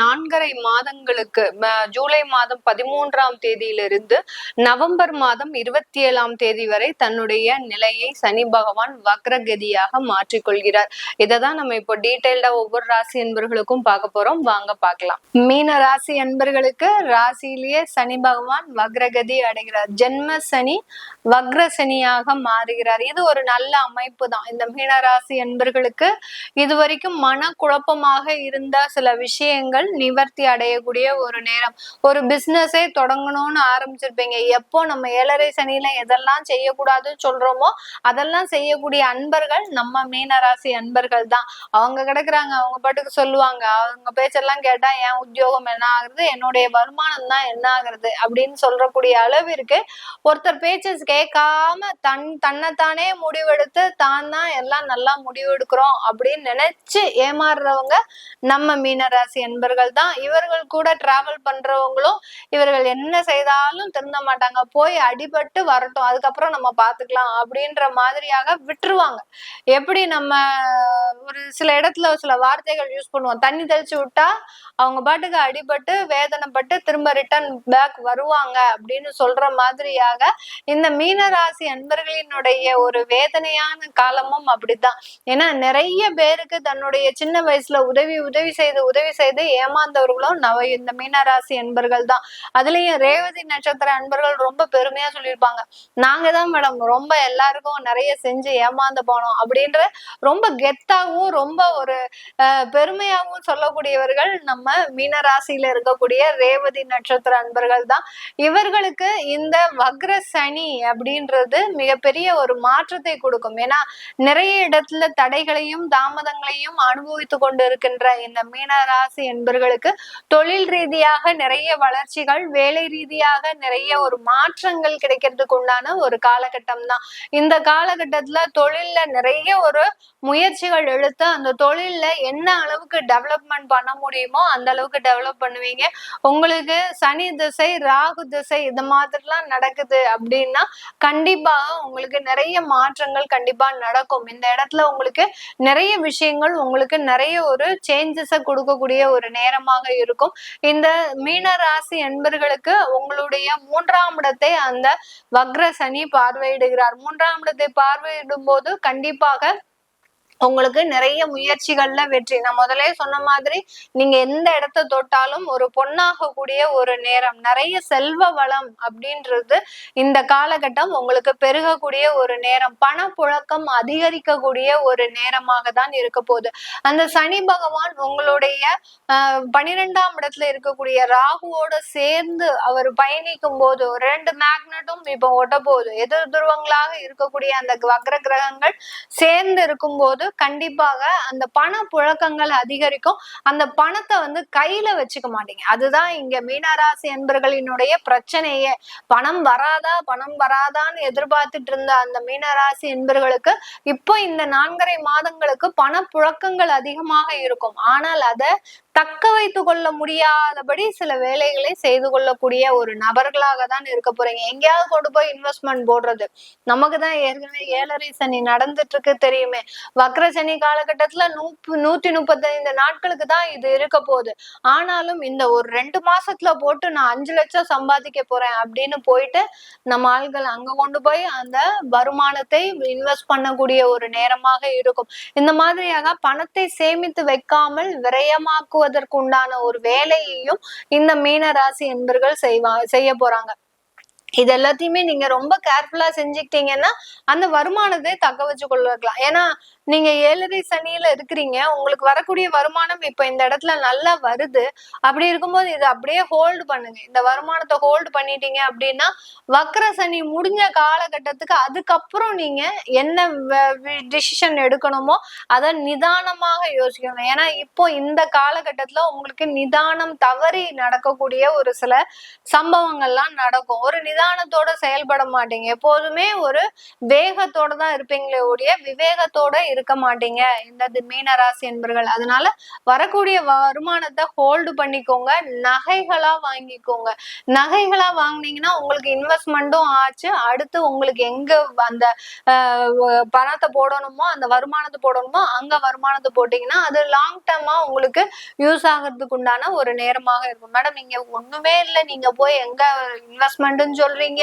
நான்கரை மாதங்களுக்கு ஜூலை மாதம் பதிமூன்றாம் தேதியிலிருந்து நவம்பர் மாதம் இருபத்தி ஏழாம் தேதி வரை தன்னுடைய நிலையை சனி பகவான் வக்ரகதியாக மாற்றிக்கொள்கிறார். இதை தான் நம்ம இப்போ டீட்டெயில்டா ஒவ்வொரு ராசி என்பர்களுக்கும் பார்க்க போறோம். வாங்க பார்க்கலாம். மீன ராசி என்பர்களுக்கு ராசியிலேயே சனி பகவான் வக்ரகதி அடைகிறார். ஜென்ம சனி வக்ர சனியாக மாறுகிறார். இது ஒரு நல்ல அமைப்பு தான். இந்த மீன ராசி என்பர்களுக்கு இது வரைக்கும் மன குழப்பமாக இருந்த சில விஷயம் விஷயங்கள் நிவர்த்தி அடையக்கூடிய ஒரு நேரம். ஒரு பிஸ்னஸே தொடங்கணும்னு ஆரம்பிச்சிருப்பீங்க. எப்போ நம்ம ஏழரை சனியில எதெல்லாம் செய்யக்கூடாதுன்னு சொல்றோமோ அதெல்லாம் செய்யக்கூடிய அன்பர்கள் நம்ம மீனராசி அன்பர்கள் தான். அவங்க கிடக்குறாங்க அவங்க பாட்டுக்கு சொல்லுவாங்க. அவங்க பேச்செல்லாம் கேட்டா என் உத்தியோகம் என்ன ஆகுறது? என்னுடைய வருமானம் தான் என்ன ஆகுறது? அப்படின்னு சொல்றக்கூடிய அளவிற்கு ஒருத்தர் பேச்சு கேட்காம தன் தன்னைத்தானே முடிவெடுத்து தான் தான் எல்லாம் நல்லா முடிவெடுக்கிறோம் அப்படின்னு நினைச்சு ஏமாறுறவங்க நம்ம மீனராசி ராசி என்பர்கள் தான். இவர்கள் கூட டிராவல் பண்றவங்களும் இவர்கள் என்ன செய்தாலும் திருந்த மாட்டாங்க. போய் அடிபட்டு வரட்டும். அதுக்கப்புறம் நம்ம பாத்துக்கலாம் அப்படின்ற மாதிரியாக விட்டுருவாங்க. எப்படி நம்ம ஒரு சில இடத்துல சில வார்த்தைகள் யூஸ் பண்ணுவோம். தண்ணி தெளிச்சு விட்டா அவங்க பாட்டுக்கு அடிபட்டு வேதனைப்பட்டு திரும்ப ரிட்டர்ன் பேக் வருவாங்க அப்படின்னு சொல்ற மாதிரியாக இந்த மீனராசி அன்பர்களினுடைய ஒரு வேதனையான காலமும் அப்படித்தான். ஏன்னா நிறைய பேருக்கு தன்னுடைய சின்ன வயசுல உதவி உதவி செய்து உதவி செய்து ஏமாந்தவர்களும் நவ இந்த மீனராசி அன்பர்கள் தான் அதுலயும் ரேவதி நட்சத்திர அன்பர்கள் ரொம்ப பெருமையா சொல்லியிருப்பாங்க. நாங்க தான் மேடம் ரொம்ப எல்லாருக்கும் நிறைய செஞ்சு ஏமாந்து போனோம் அப்படின்ற ரொம்ப கெத்தாகவும் ரொம்ப ஒரு பெருமையாகவும் சொல்லக்கூடியவர்கள் நம்ம மீனராசியில இருக்கக்கூடிய ரேவதி நட்சத்திர அன்பர்கள் தான் இவர்களுக்கு இந்த வக்ர சனி அப்படின்றது மிகப்பெரிய ஒரு மாற்றத்தை கொடுக்கும். ஏன்னா நிறைய இடத்துல தடைகளையும் தாமதங்களையும் அனுபவித்து கொண்டு இருக்கின்ற இந்த மீனராசி ராசி என்பர்களுக்கு தொழில் ரீதியாக நிறைய வளர்ச்சிகள் வேலை ரீதியாக நிறைய ஒரு மாற்றங்கள் கிடைக்கிறதுக்கு உண்டான ஒரு காலகட்டம் தான் இந்த காலகட்டத்துல தொழில்ல நிறைய ஒரு முயற்சிகள் எடுத்து அந்த தொழில்ல என்ன அளவுக்கு டெவலப்மெண்ட் பண்ண முடியுமோ அந்த அளவுக்கு டெவலப் பண்ணுவீங்க. உங்களுக்கு சனி திசை ராகு திசை இது மாதிரிலாம் நடக்குது அப்படின்னா கண்டிப்பாக உங்களுக்கு நிறைய மாற்றங்கள் கண்டிப்பா நடக்கும். இந்த இடத்துல உங்களுக்கு நிறைய விஷயங்கள் உங்களுக்கு நிறைய ஒரு சேஞ்சஸை கொடுக்கக்கூடிய கூடிய ஒரு நேரமாக இருக்கும். இந்த மீன ராசி என்பர்களுக்கு உங்களுடைய மூன்றாம் இடத்தை அந்த வக்ர சனி பார்வையிடுகிறார். மூன்றாம் இடத்தை பார்வையிடும் போது கண்டிப்பாக உங்களுக்கு நிறைய முயற்சிகள்ல வெற்றி. நான் முதலே சொன்ன மாதிரி நீங்க எந்த இடத்த தொட்டாலும் ஒரு பொண்ணாக கூடிய ஒரு நேரம். நிறைய செல்வ வளம் அப்படின்றது இந்த காலகட்டம் உங்களுக்கு பெருகக்கூடிய ஒரு நேரம். பணப்புழக்கம் அதிகரிக்கக்கூடிய ஒரு நேரமாக தான் இருக்க போகுது. அந்த சனி பகவான் உங்களுடைய பனிரெண்டாம் இடத்துல இருக்கக்கூடிய ராகுவோட சேர்ந்து அவர் பயணிக்கும் போது ரெண்டு மேக்னட்டும் இப்ப ஒட்ட போகுது. எதிர் துருவங்களாக இருக்கக்கூடிய அந்த வக்ர கிரகங்கள் சேர்ந்து இருக்கும்போது கண்டிப்பாக அந்த பண புழக்கங்கள் அதிகரிக்கும். அந்த பணத்தை வந்து கையில வச்சுக்க மாட்டீங்க. அதுதான் இங்க மீனராசி என்பர்களினுடைய பிரச்சனையே. பணம் வராதா பணம் வராதான்னு எதிர்பார்த்துட்டு இருந்த அந்த மீனராசி என்பர்களுக்கு இப்போ இந்த நான்கரை மாதங்களுக்கு பண புழக்கங்கள் அதிகமாக இருக்கும். ஆனால் அதை தக்க வைத்து கொள்ள முடியாதபடி சில வேலைகளை செய்து கொள்ளக்கூடிய ஒரு நபர்களாக தான் இருக்க போறீங்க. எங்கேயாவது கொண்டு போய் இன்வெஸ்ட்மெண்ட் போடுறது. நமக்கு தான் ஏற்கனவே ஏழரை சனி நடந்துட்டு இருக்கு தெரியுமே. வக்ர சனி காலகட்டத்துல நூப்பு நூத்தி முப்பத்தைந்து நாட்களுக்கு தான் இது இருக்க போகுது. ஆனாலும் இந்த ஒரு ரெண்டு மாசத்துல போட்டு நான் அஞ்சு லட்சம் சம்பாதிக்க போறேன் அப்படின்னு போயிட்டு நம்ம ஆள்கள் அங்க கொண்டு போய் அந்த வருமானத்தை இன்வெஸ்ட் பண்ணக்கூடிய ஒரு நேரமாக இருக்கும். இந்த மாதிரியாக பணத்தை சேமித்து வைக்காமல் விரயமாக்குவது உண்டான ஒரு வேலையையும் இந்த மீன ராசி என்பர்கள் செய்வா செய்ய போறாங்க. இது எல்லாத்தையுமே நீங்க ரொம்ப கேர்ஃபுல்லா செஞ்சுக்கிட்டீங்கன்னா அந்த வருமானத்தை தக்க வச்சு கொள்ளலாம் ஏன்னா நீங்க ஏழரை சனியில இருக்கிறீங்க உங்களுக்கு வரக்கூடிய வருமானம் இப்ப இந்த இடத்துல நல்லா வருது. அப்படி இருக்கும்போது இதை அப்படியே ஹோல்டு பண்ணுங்க. இந்த வருமானத்தை ஹோல்டு பண்ணிட்டீங்க அப்படின்னா வக்கர சனி முடிஞ்ச காலகட்டத்துக்கு அதுக்கப்புறம் நீங்க என்ன டிசிஷன் எடுக்கணுமோ அதை நிதானமாக யோசிக்கணும். ஏன்னா இப்போ இந்த காலகட்டத்துல உங்களுக்கு நிதானம் தவறி நடக்கக்கூடிய ஒரு சில சம்பவங்கள்லாம் நடக்கும். ஒரு நிதானத்தோட செயல்பட மாட்டீங்க. எப்போதுமே ஒரு வேகத்தோட தான் இருப்பீங்களே ஒழிய விவேகத்தோட இருக்க மாட்டீங்க. இந்த மீனராசி என்பர்கள். அதனால வரக்கூடிய வருமானத்தை ஹோல்டு பண்ணிக்கோங்க. நகைகளா வாங்கிக்கோங்க. நகைகளா வாங்கினீங்கன்னா உங்களுக்கு இன்வெஸ்ட்மெண்ட்டும் ஆச்சு. அடுத்து உங்களுக்கு எங்க அந்த பணத்தை போடணுமோ அந்த வருமானத்தை போடணுமோ அங்க வருமானத்தை போட்டீங்கன்னா அது லாங் டேர்மா உங்களுக்கு யூஸ் ஆகிறதுக்கு உண்டான ஒரு நேரமாக இருக்கும். மேடம் நீங்க ஒண்ணுமே இல்லை. நீங்க போய் எங்க இன்வெஸ்ட்மெண்ட்னு சொல்றீங்க.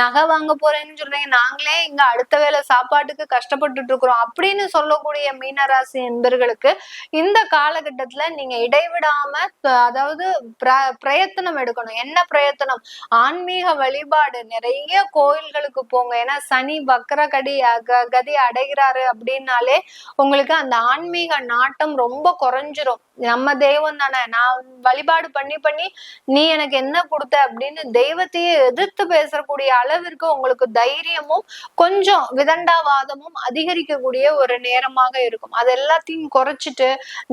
நகை வாங்க போறேன்னு சொல்றீங்க. நாங்களே இங்க அடுத்த வேலை சாப்பாட்டுக்கு கஷ்டப்பட்டுட்டு இருக்கிறோம். அப்படின்னு சொல்லக்கூடிய மீனராசி என்பர்களுக்கு இந்த காலகட்டத்துல நீங்க இடைவிடாம அதாவது பிரயத்தனம் எடுக்கணும். என்ன பிரயத்தனம்? ஆன்மீக வழிபாடு. நிறைய கோயில்களுக்கு போங்க. ஏன்னா சனி வக்கர கடி கதி அடைகிறாரு அப்படின்னாலே உங்களுக்கு அந்த ஆன்மீக நாட்டம் ரொம்ப குறைஞ்சிரும். நம்ம தெய்வம் தானே. நான் வழிபாடு பண்ணி பண்ணி நீ எனக்கு என்ன கொடுத்த அப்படின்னு தெய்வத்தையே எதிர்த்து பேசக்கூடிய அளவிற்கு உங்களுக்கு தைரியமும் கொஞ்சம் விதண்டாவாதமும் அதிகரிக்கக்கூடிய ஒரு நேரமாக இருக்கும். அது எல்லாத்தையும் குறைச்சிட்டு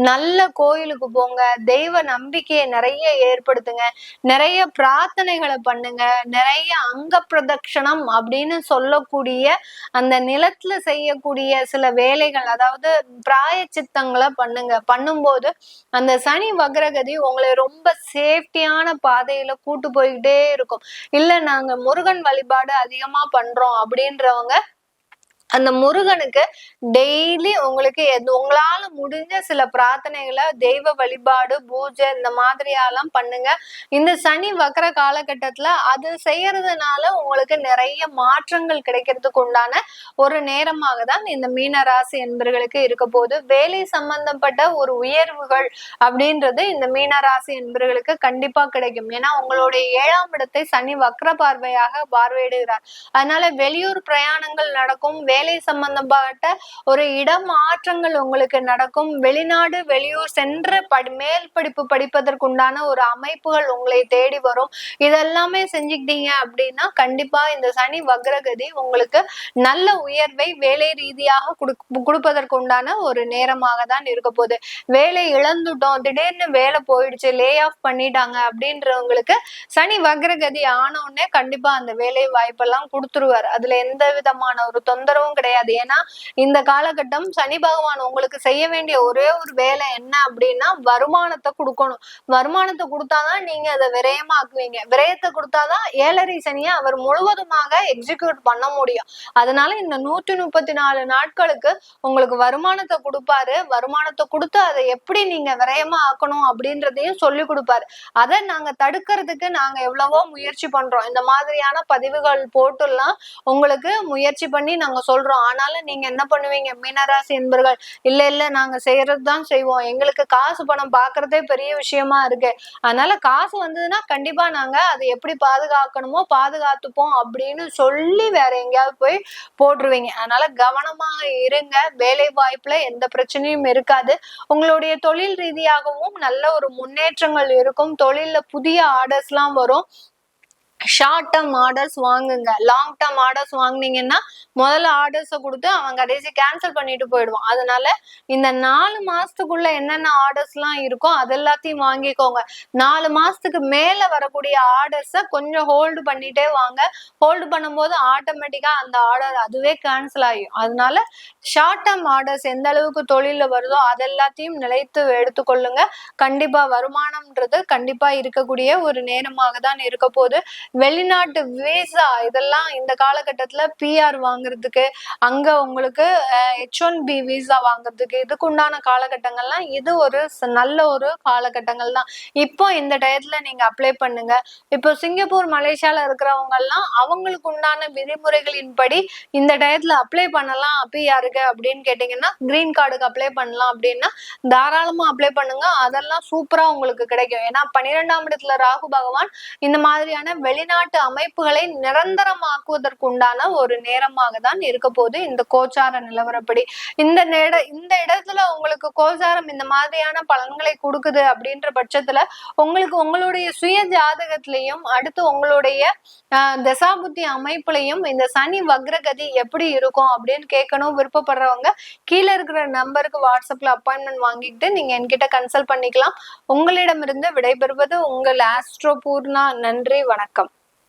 நல்ல கோயிலுக்கு போங்க. தெய்வ நம்பிக்கையை நிறைய ஏற்படுத்துங்க. நிறைய பிரார்த்தனைகளை பண்ணுங்க. நிறைய அங்க பிரதட்சணம் அப்படின்னு சொல்லக்கூடிய அந்த நிலத்துல செய்யக்கூடிய சில வேலைகள் அதாவது பிராய சித்தங்களை பண்ணுங்க. பண்ணும்போது அந்த சனி வக்ரகதி உங்களை ரொம்ப சேஃப்டியான பாதையில கூட்டு போய்கிட்டே இருக்கும். இல்ல நாங்க முருகன் வழிபாடு அதிகமா பண்றோம் அப்படின்றவங்க அந்த முருகனுக்கு டெய்லி உங்களுக்கு உங்களால முடிஞ்ச சில பிரார்த்தனைகளை தெய்வ வழிபாடு பூஜை இந்த மாதிரியெல்லாம் பண்ணுங்க. இந்த சனி வக்கர காலகட்டத்துல அது செய்யறதுனால உங்களுக்கு நிறைய மாற்றங்கள் கிடைக்கிறதுக்கு உண்டான ஒரு நேரமாக தான் இந்த மீன ராசி என்பர்களுக்கு இருக்க போது வேலை சம்பந்தப்பட்ட ஒரு உயர்வுகள் அப்படின்றது இந்த மீன ராசி என்பர்களுக்கு கண்டிப்பா கிடைக்கும். ஏன்னா உங்களுடைய ஏழாம் இடத்தை சனி வக்கர பார்வையாக பார்வையிடுகிறார். அதனால வெளியூர் பிரயாணங்கள் நடக்கும் வேலை சம்பந்தப்பட்ட ஒரு இடம் மாற்றங்கள் உங்களுக்கு நடக்கும். வெளிநாடு வெளியூர் சென்று படி மேல் படிப்பு படிப்பதற்குண்டான ஒரு அமைப்புகள் உங்களை தேடி வரும். இதெல்லாமே செஞ்சுக்கிட்டீங்க அப்படின்னா கண்டிப்பா இந்த சனி வக்ரகதி உங்களுக்கு நல்ல உயர்வை வேலை ரீதியாக கொடுப்பதற்கு உண்டான ஒரு நேரமாக தான் இருக்க போகுது. வேலை இழந்துட்டோம் திடீர்னு வேலை போயிடுச்சு லே ஆஃப் பண்ணிட்டாங்க அப்படின்றவங்களுக்கு சனி வக்ரகதி ஆன உடனே கண்டிப்பா அந்த வேலை வாய்ப்பெல்லாம் கொடுத்துருவார். அதுல எந்த விதமான ஒரு தொந்தரவும் கிடையாது கிடையாது. ஏன்னா இந்த காலகட்டம் சனி பகவான் உங்களுக்கு செய்ய வேண்டிய ஒரே ஒரு வேலை என்ன அப்படின்னா வருமானத்தை கொடுக்கணும். வருமானத்தை கொடுத்தாதான் நீங்க அதை விரயமாக்குவீங்க. விரயத்தை கொடுத்தாதான் ஏழரை சனியை அவர் முழுவதுமாக எக்ஸிக்யூட் பண்ண முடியும். அதனால இந்த நூற்றி முப்பத்தி நாலு நாட்களுக்கு உங்களுக்கு வருமானத்தை கொடுப்பாரு. வருமானத்தை கொடுத்து அதை எப்படி நீங்க விரயமா ஆக்கணும் அப்படின்றதையும் சொல்லி கொடுப்பாரு. அதை நாங்க தடுக்கிறதுக்கு நாங்க எவ்வளவோ முயற்சி பண்றோம். இந்த மாதிரியான பதிவுகள் போட்டுலாம் உங்களுக்கு முயற்சி பண்ணி நாங்க சொல்றோம். ஆனாலும் நீங்க என்ன பண்ணுவீங்க? மீனராசி என்பர்கள் இல்ல இல்ல நாங்க செய்யறது தான் செய்வோம். எங்களுக்கு காசு பணம் பாக்குறதே பெரிய விஷயமா இருக்கு. அதனால காசு வந்ததுன்னா கண்டிப்பா நாங்க அதை எப்படி பாதுகாக்கணுமோ பாதுகாத்துப்போம் அப்படின்னு சொல்லி வேற எங்கேயாவது போய் போட்டுருவீங்க. அதனால கவனமாக இருங்க. வேலை வாய்ப்புல எந்த பிரச்சனையும் இருக்காது. உங்களுடைய தொழில் ரீதியாகவும் நல்ல ஒரு முன்னேற்றங்கள் இருக்கும். தொழில புதிய ஆர்டர்ஸ் எல்லாம் வரும். ஷார்ட் டேர்ம் ஆர்டர்ஸ் வாங்குங்க. லாங் டேர்ம் ஆர்டர்ஸ் வாங்குனீங்கன்னா முதல்ல ஆர்டர்ஸை கொடுத்து அவன் கடைசி கேன்சல் பண்ணிட்டு போயிடுவான். அதனால இந்த நாலு மாசத்துக்குள்ள என்னென்ன ஆர்டர்ஸ்லாம் இருக்கோ அது எல்லாத்தையும் வாங்கிக்கோங்க. நாலு மாசத்துக்கு மேல வரக்கூடிய ஆர்டர்ஸை கொஞ்சம் ஹோல்டு பண்ணிட்டே வாங்க. ஹோல்டு பண்ணும்போது ஆட்டோமேட்டிக்கா அந்த ஆர்டர் அதுவே கேன்சல் ஆகும் அதனால ஷார்ட் டேர்ம் ஆர்டர்ஸ் எந்த அளவுக்கு தொழில வருதோ அது எல்லாத்தையும் நிலைத்து எடுத்துக்கொள்ளுங்க. கண்டிப்பா வருமானம்ன்றது கண்டிப்பா இருக்கக்கூடிய ஒரு நேரமாக தான் இருக்க போகுது. வெளிநாட்டு விசா இதெல்லாம் இந்த காலகட்டத்துல பிஆர் வாங்குறதுக்கு அங்க உங்களுக்கு ஹெச் ஒன் பி விசா வாங்குறதுக்கு இதுக்கு உண்டான காலகட்டங்கள்லாம் இது ஒரு நல்ல ஒரு காலகட்டங்கள் தான். இப்போ இந்த டயத்துல நீங்க அப்ளை பண்ணுங்க. இப்போ சிங்கப்பூர் மலேசியால இருக்கிறவங்க எல்லாம் அவங்களுக்கு உண்டான விதிமுறைகளின்படி இந்த டயத்துல அப்ளை பண்ணலாம் பிஆருக்கு அப்படின்னு கேட்டீங்கன்னா கிரீன் கார்டுக்கு அப்ளை பண்ணலாம் அப்படின்னா தாராளமா அப்ளை பண்ணுங்க. அதெல்லாம் சூப்பரா உங்களுக்கு கிடைக்கும். ஏன்னா பன்னிரெண்டாம் இடத்துல ராகு பகவான் இந்த மாதிரியான வெளிநாட்டு அமைப்புகளை நிரந்தரமாக்குவதற்குண்டான ஒரு நேரமாக தான் இருக்க போகுது இந்த கோச்சார நிலவரப்படி. இந்த நேர இந்த இடத்துல உங்களுக்கு கோச்சாரம் இந்த மாதிரியான பலன்களை கொடுக்குது அப்படின்ற பட்சத்துல உங்களுக்கு உங்களுடைய சுய ஜாதகத்திலையும் அடுத்து உங்களுடைய ஆஹ், தசாபுத்தி அமைப்புலையும் இந்த சனி வக்ரகதி எப்படி இருக்கும் அப்படின்னு கேட்கணும். விருப்பப்படுறவங்க கீழே இருக்கிற நம்பருக்கு வாட்ஸ்அப்ல அப்பாயின்மெண்ட் வாங்கிட்டு நீங்க என்கிட்ட கன்சல்ட் பண்ணிக்கலாம். உங்களிடமிருந்து விடைபெறுவது உங்கள் ஆஸ்ட்ரோ பூர்ணா. நன்றி வணக்கம்.